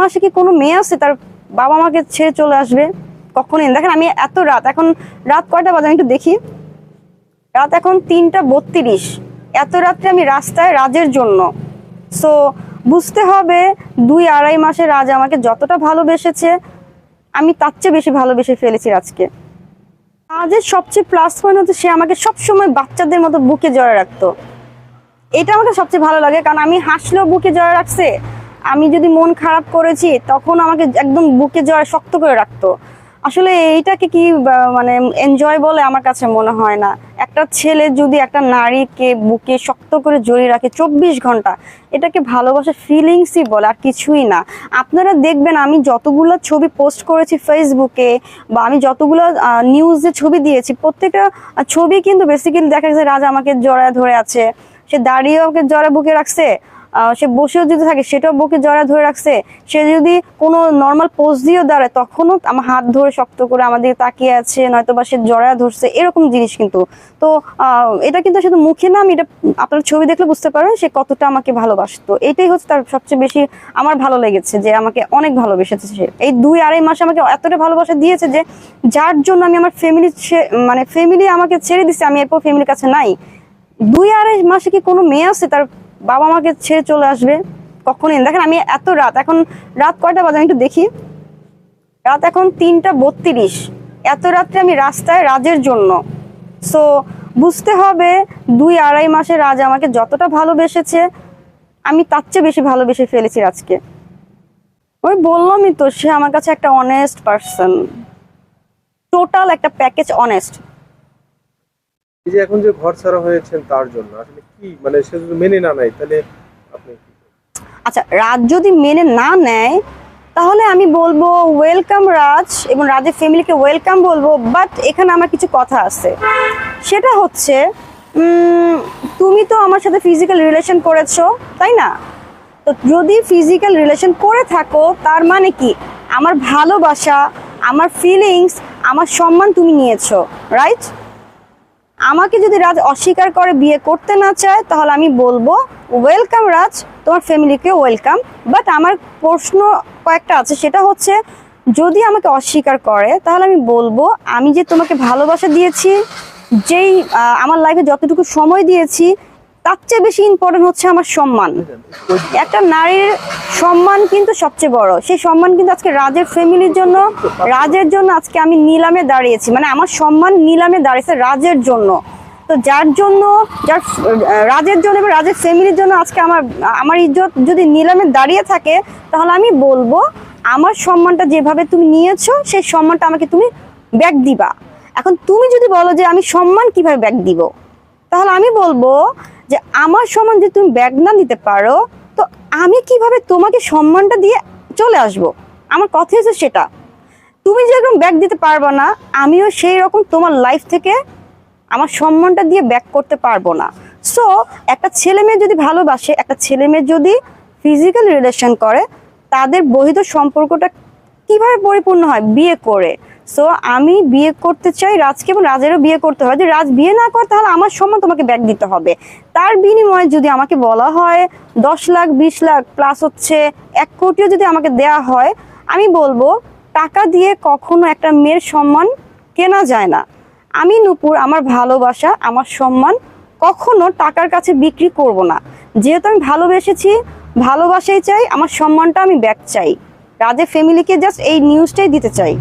মাসে কি কোনো মেয়ে আছে? তার বাবা মাকে ছেড়ে চলে আসবে? কখনই না। দেখেন, আমি এত রাত, এখন রাত কয়টা বাজে? আমি একটু দেখি। রাত এখন তিনটা বত্রিশ। এত রাত্রে আমি রাস্তায় রাজের জন্য। সো বুঝতে হবে দুই আড়াই মাসে রাজ আমাকে যতটা ভালোবেসেছে, আমি তার চেয়ে বেশি ভালোবেসে ফেলেছি রাজকে। রাজের সবচেয়ে প্লাস পয়েন্ট হচ্ছে সে আমাকে সবসময় বাচ্চাদের মতো বুকে জড়ে রাখতো। এটা আমাকে সবচেয়ে ভালো লাগে, কারণ আমি হাসলেও বুকে জড়ে রাখছে। আমি যদি মন খারাপ করেছি, তখন আমাকে একদম বুকে জড়ে শক্ত করে রাখতো। আসলে এইটাকে কি মানে এনজয় বলে আমার কাছে মনে হয় না। একটা ছেলে যদি একটা নারীকে বুকে শক্ত করে জড়িয়ে রাখে চব্বিশ ঘণ্টা, এটাকে ভালোবাসা ফিলিংসই বলে, আর কিছুই না। আপনারা দেখবেন, আমি যতগুলো ছবি পোস্ট করেছি ফেসবুকে বা আমি যতগুলো নিউজে ছবি দিয়েছি, প্রত্যেকটা ছবি কিন্তু বেসিক্যালি দেখা যাচ্ছে রাজা আমাকে জড়ায় ধরে আছে। সে দাঁড়িয়ে ওকে জড়া বুকে রাখছে সে বসেও যদি থাকে, সেটাও বুকে জড়া ধরে রাখছে। সে যদি কোনো নর্মাল পোজ দিয়েও দাঁড়ায়, তখনও আমার হাত ধরে শক্ত করে আমাদের তাকিয়ে আছে নয়তো বা সে জড়া ধরছে, এরকম জিনিস কিন্তু। তো এটা কিন্তু শুধু মুখে না, আমি এটা আপনার ছবি দেখলে বুঝতে পারবেন সে কতটা আমাকে ভালোবাসতো। এটাই হচ্ছে তার সবচেয়ে বেশি আমার ভালো লেগেছে, যে আমাকে অনেক ভালোবেসেছে সে। এই দুই আড়াই মাসে আমাকে এতটা ভালোবাসা দিয়েছে যে, যার জন্য আমি আমার ফ্যামিলি মানে ফ্যামিলি আমাকে ছেড়ে দিচ্ছে আমি এরপর ফ্যামিলির কাছে নাই। দুই আড়াই মাসে কি কোনো মেয়ে আছে তার বাবা মাকে ছেড়ে চলে আসবে কখনই। দেখেন আমি এত রাত, এখন রাত কয়টা বাজে আমি একটু দেখি। রাত এখন তিনটা বত্রিশ। এত রাত্রে আমি রাস্তায় রাজের জন্য। সো বুঝতে হবে দুই আড়াই মাসে রাজ আমাকে যতটা ভালোবেসেছে, আমি তার চেয়ে বেশি ভালোবেসে ফেলেছি রাজকে। ওই বললামই তো, সে আমার কাছে একটা অনেস্ট পার্সন টোটাল একটা প্যাকেজ অনেস্ট এই যে এখন যে ঘর ছাড়া হয়েছেন তার জন্য, আসলে কি মানে সে যদি মেনে না নেয়, তাহলে আপনি আচ্ছা রাজ যদি মেনে না নেয়, তাহলে আমি বলব ওয়েলকাম রাজ এবং রাজের ফ্যামিলিকে ওয়েলকাম বলব বাট এখানে আমার কিছু কথা আছে। সেটা হচ্ছে তুমি তো আমার সাথে ফিজিক্যাল রিলেশন করেছ, তাই না? তো যদি ফিজিক্যাল রিলেশন করে থাকো, তার মানে কি? আমার ভালোবাসা, আমার ফিলিংস আমার সম্মান তুমি নিয়েছো রাইট আমাকে যদি রাজ অস্বীকার করে বিয়ে করতে না চায়, তাহলে আমি বলব ওয়েলকাম রাজ, তোমার ফ্যামিলিকে ওয়েলকাম বাট আমার প্রশ্ন কয়েকটা আছে, সেটা হচ্ছে, যদি আমাকে অস্বীকার করে, তাহলে আমি বলব, আমি যে তোমাকে ভালোবাসা দিয়েছি, যেই আমার লাইফে যতটুকু সময় দিয়েছি তার চেয়ে বেশি ইম্পর্টেন্ট হচ্ছে আমার সম্মান। একটা নারীর সম্মান কিন্তু সবচেয়ে বড়। সেই সম্মান কিন্তু আজকে রাজের ফ্যামিলির জন্য, রাজের জন্য আজকে আমি নিলামে দাঁড়িয়েছি। মানে আমার সম্মান নিলামে দাঁড়িয়েছে রাজের জন্য। তো যার জন্য, যার, রাজের জন্য এবং রাজের ফ্যামিলির জন্য আজকে আমার আমার ইজ্জত যদি নিলামে দাঁড়িয়ে থাকে, তাহলে আমি বলব, আমার সম্মানটা যেভাবে তুমি নিয়েছো, সেই সম্মানটা আমাকে তুমি ব্যাক দিবা। এখন তুমি যদি বলো যে আমি সম্মান কীভাবে ব্যাক দিব? তাহলে আমি বলব যে আমার সম্মান যে তুমি ব্যাগ না দিতে পারো, তো আমি কীভাবে তোমাকে সম্মানটা দিয়ে চলে আসব? আমার কথা হচ্ছে সেটা। তুমি যেরকম ব্যাগ দিতে পারবে না, আমিও সেই রকম তোমার লাইফ থেকে আমার সম্মানটা দিয়ে ব্যাক করতে পারব না। সো একটা ছেলে মেয়ে যদি ভালোবাসে, একটা ছেলে মেয়ে যদি ফিজিক্যাল রিলেশন করে, তাদের বহিত সম্পর্কটা কীভাবে পরিপূর্ণ হয়? বিয়ে করে। সো আমি বিয়ে করতে চাই রাজকে এবং রাজেরও বিয়ে করতে হয়। যদি রাজ বিয়ে না করে, তাহলে আমার সম্মান তোমাকে ব্যাক দিতে হবে। তার বিনিময়ে যদি আমাকে বলা হয়, দশ লাখ, বিশ লাখ প্লাস হচ্ছে এক কোটিও যদি আমাকে দেয়া হয়, আমি বলব, টাকা দিয়ে কখনো একটা মেয়ের সম্মান কেনা যায় না। আমি নূপুর, আমার ভালোবাসা, আমার সম্মান কখনো টাকার কাছে বিক্রি করব না। যেহেতু আমি ভালোবেসেছি, ভালোবাসাই চাই, আমার সম্মানটা আমি ব্যাক চাই। রাজের ফ্যামিলিকে জাস্ট এই নিউজটাই দিতে চাই।